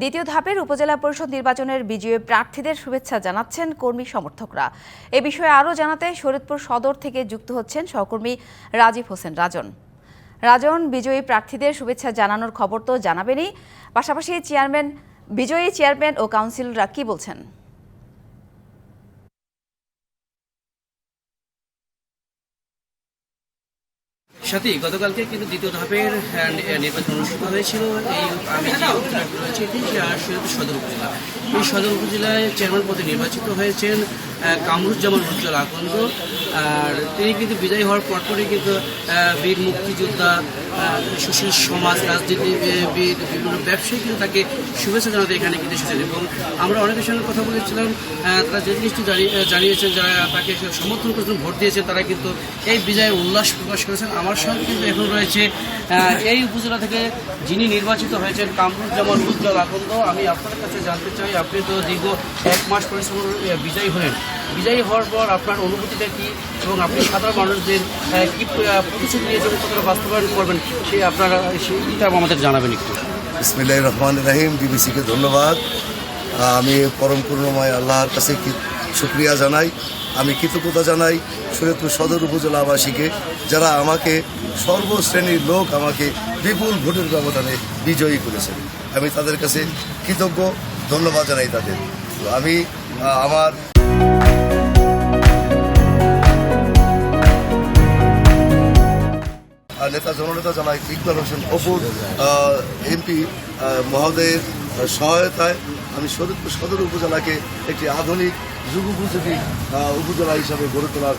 দ্বিতীয় ধাপের উপজেলা পরিষদ নির্বাচনের বিজয়ী প্রার্থীদের শুভেচ্ছা জানাচ্ছেন কর্মী সমর্থকরা। এ বিষয়ে আরও জানাতে শরীদপুর সদর থেকে যুক্ত হচ্ছেন সহকর্মী রাজীব হোসেন রাজন। রাজন বিজয়ী প্রার্থীদের শুভেচ্ছা জানানোর খবর তো জানাবেনই। পাশাপাশি চেয়ারম্যান বিজয়ী চেয়ারম্যান ও কাউন্সিলররা কি বলছেন? সাথী গতকালকে কিন্তু দ্বিতীয় ধাপের নির্বাচন অনুষ্ঠিত হয়েছিল। এই আমি যে রয়েছে, এটি সদর উপজেলা। এই সদর উপজেলায় চেয়ারম্যান পদে নির্বাচিত হয়েছেন কামরুজ্জামান উজ্জ্বল আকন্দ। আর তিনি কিন্তু বিজয়ী হওয়ার পরপরই কিন্তু বীর মুক্তিযোদ্ধা সুশীল সমাজ, রাজনীতি রাজনীতিবিদ বিভিন্ন ব্যবসায়ী কিন্তু তাকে শুভেচ্ছা জানাতে এখানে কিন্তু এসেছেন এবং আমরা অনেকের সঙ্গে কথা বলেছিলাম তারা যে জিনিসটি জানিয়ে- জানিয়েছেন, যারা তাকে সমর্থন করেছেন, ভোট দিয়েছেন, তারা কিন্তু এই বিজয়ের উল্লাস প্রকাশ করেছেন। আমার সঙ্গে কিন্তু এখন রয়েছে এই উপজেলা থেকে যিনি নির্বাচিত হয়েছেন, কামরুজ্জামান উজ্জ্বল আকন্দ। আমি আপনার কাছে জানতে চাই, আপনি তো দীর্ঘ এক মাস পরিশ্রম বিজয়ী হলেন। বিজয়ী হওয়ার পর আপনার অনুভূতিটা কি? এবং আপনি সাধারণ মানুষদের কি প্রতিশ্রুতি নিয়েছেন কতটা বাস্তবায়ন করবেন সেই আপনারা সেইটা আমাদের জানাবেন একটু। ইসমিল্লাহ রহমান রাহিম, বিবিসিকে ধন্যবাদ। আমি পরম করুণময় আল্লাহর কাছে শুক্রিয়া জানাই, আমি কৃতজ্ঞতা জানাই শরীয়তপুর সদর উপজেলাবাসীকে যারা আমাকে সর্বশ্রেণীর লোক আমাকে বিপুল ভোটের ব্যবধানে বিজয়ী করেছেন। আমি তাদের কাছে কৃতজ্ঞ, ধন্যবাদ জানাই তাদের। আমি আমার জননেতা জানাই ইকবাল হোসেন অপুর এমপি মহোদয়ের সহায়তায় আমি শরীরপুর সদর উপজেলাকে একটি আধুনিক যুগোপযোগী উপজেলা হিসাবে গড়ে তোলার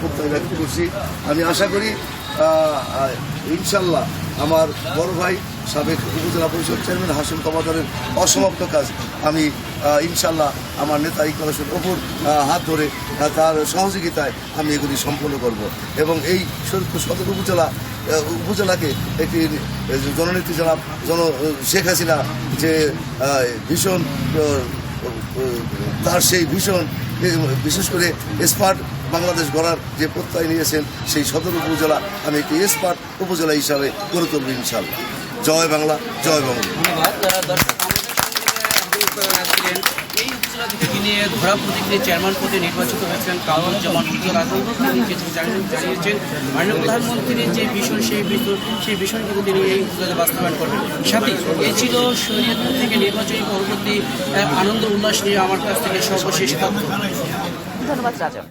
প্রত্যয় ব্যক্ত করছি। আমি আশা করি ইনশাল্লাহ আমার বড় ভাই সাবেক উপজেলা পরিষদ চেয়ারম্যান হাসিম কমাদারের অসমাপ্ত কাজ। আমি ইনশাল্লাহ আমার নেতা ইকবাল অপুর হাত ধরে তার সহযোগিতায় আমি এগুলি সম্পন্ন করব এবং এই সদর উপজেলা উপজেলাকে একটি জননীতি যারা জন, শেখ হাসিনা যে ভীষণ তার সেই ভীষণ, বিশেষ করে স্মার্ট বাংলাদেশ গড়ার যে প্রত্যয় নিয়েছেন, সেই সদর উপজেলা আমি একটি স্মার্ট উপজেলা হিসাবে গড়ে তুলব ইনশাল্লাহ জয় বাংলা জয় বাংলা এই উপজেলা চেয়ারম্যান পদে নির্বাচিত হয়েছেন জানিয়েছেন মাননীয় প্রধানমন্ত্রীর যে সেই সেই ভীষণ কিন্তু তিনি এই বাস্তবায়ন করবেন। সাথে এই ছিল শরীয়তপুর থেকে নির্বাচনী পরবর্তী আনন্দ উল্লাস নিয়ে আমার কাছ থেকে সর্বশেষ তথ্য। ধন্যবাদ রাজন।